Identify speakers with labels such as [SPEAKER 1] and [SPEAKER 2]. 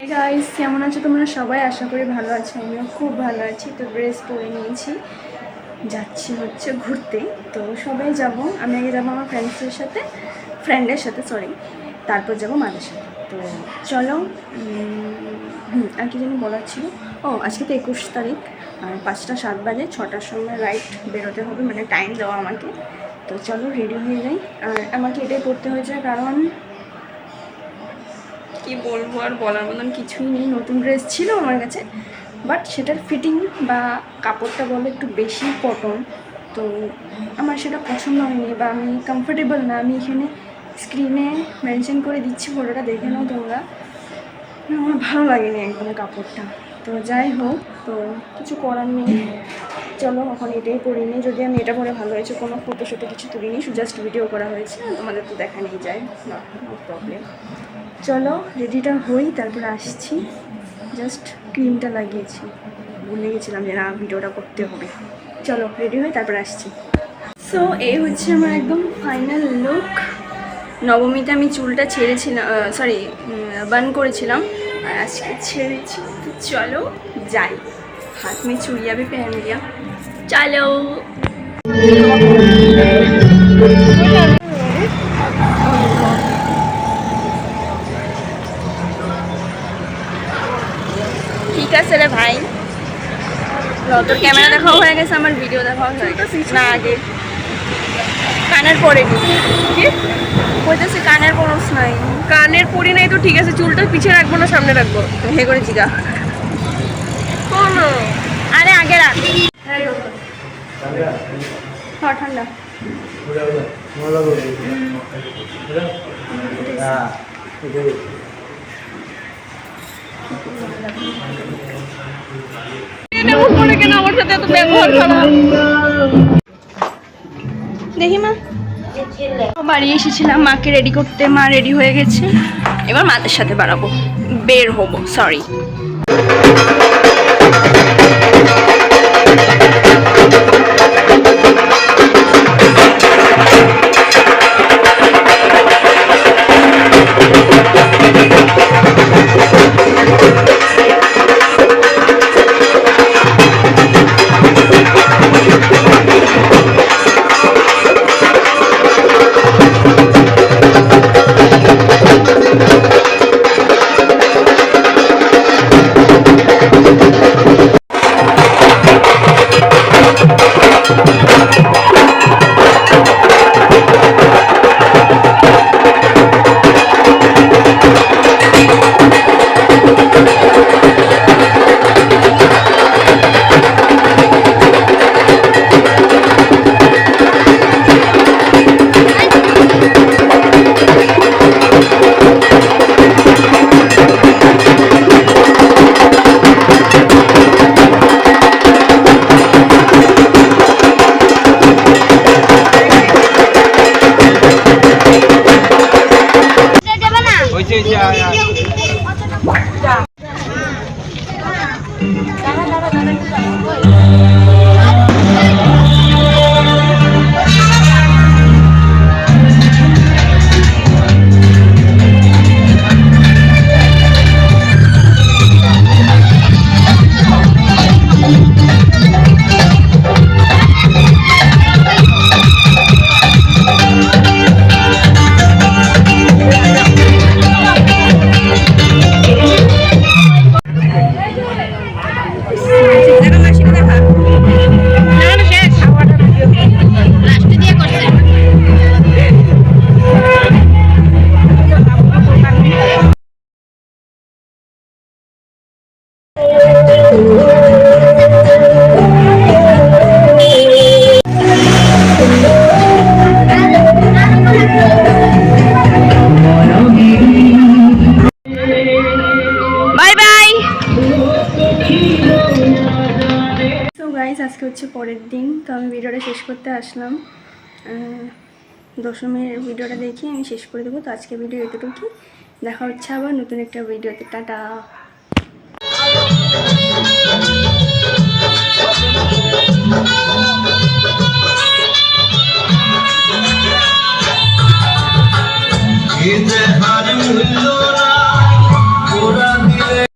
[SPEAKER 1] Guys কেমন আছো তোমরা সবাই? আশা করি ভালো আছো, আমিও খুব ভালো আছি। তো ড্রেস পরে নিয়েছি। যাচ্ছি হচ্ছে ঘুরতে। তো সবাই যাব। আমি আগে যাব আমার ফ্রেন্ডসদের সাথে। ফ্রেন্ডের সাথে সরি তারপর যাব মাদের সাথে। তো চলো আর কি জানি বলার ছিল? ও, আজকে তো একুশ তারিখ। আর পাঁচটা সাত বাজে, ছটার সময় রাইট বেরোতে হবে। মানে টাইম দেওয়া আমাকে। তো চলো রেডি হয়ে যাই। আর আমাকে এটাই পড়তে হয়েছে কারণ কি বলব আর বলার মতন কিছুই নেই। নতুন ড্রেস ছিল আমার কাছে বাট সেটার ফিটিং বা কাপড়টা বলো একটু বেশি কটন তো আমার সেটা পছন্দ হয়নি বা আমি কমফোর্টেবল না। আমি এখানে স্ক্রিনে মেনশন করে দিচ্ছি ফটোটা দেখে নাও তোমরা। আমার ভালো লাগেনি একদম কাপড়টা। তো যাই হোক, তো কিছু করার নেই। চলো, এখন এটাই পরিনি যদি আমি এটা পরে ভালো হয়েছে, কোনো ফটো শটো কিছু তুলিনি জাস্ট ভিডিও করা হয়েছে। তোমাদের তো দেখা নেই যায় না প্রবলেম চলো রেডিটা হই, তারপর আসছি। জাস্ট ক্রিমটা লাগিয়েছি। ভুলে গেছিলাম যে না ভিডিওটা করতে হবে। চলো রেডি হয়ে তারপর আসছি। সো এই হচ্ছে আমার একদম ফাইনাল লুক নবমীতে আমি চুলটা ছেড়েছিলাম সরি বান করেছিলাম। আর আজকে ছেড়েছি। চলো, যাই। হাত মে চুড়িয়া भी पहन लिया চলো ঠিক আছে রে ভাই ল, তোর ক্যামেরা দেখাও হয়ে গেছে আমার ভিডিও দেখাও হয়ে গেছে না আগে কানের পরে নি কি কইতেছি কানের পরস নাই
[SPEAKER 2] কানের পরি নাই তো ঠিক আছে চুলটা পিছিয়ে রাখবো না সামনে রাখবো
[SPEAKER 1] হে করে জিগা
[SPEAKER 2] কোনো
[SPEAKER 1] রাখ হ্যাঁ ঠান্ডা। দেখি মা। বাড়ি এসেছিলাম মাকে রেডি করতে মা রেডি হয়ে গেছে। এবার মাদের সাথে বাড়াবো। বের হব সরি
[SPEAKER 3] হয়েছে হয়েছে আয়, আয়।
[SPEAKER 1] তো গাইস আজকে হচ্ছে পরের দিন, তো আমি ভিডিওটা শেষ করতে আসলাম। দশমীর ভিডিওটা দেখি, আমি শেষ করে দেবো। তো আজকে ভিডিও এতটুকু দেখা হচ্ছে আবার নতুন একটা ভিডিওতে। টাটা।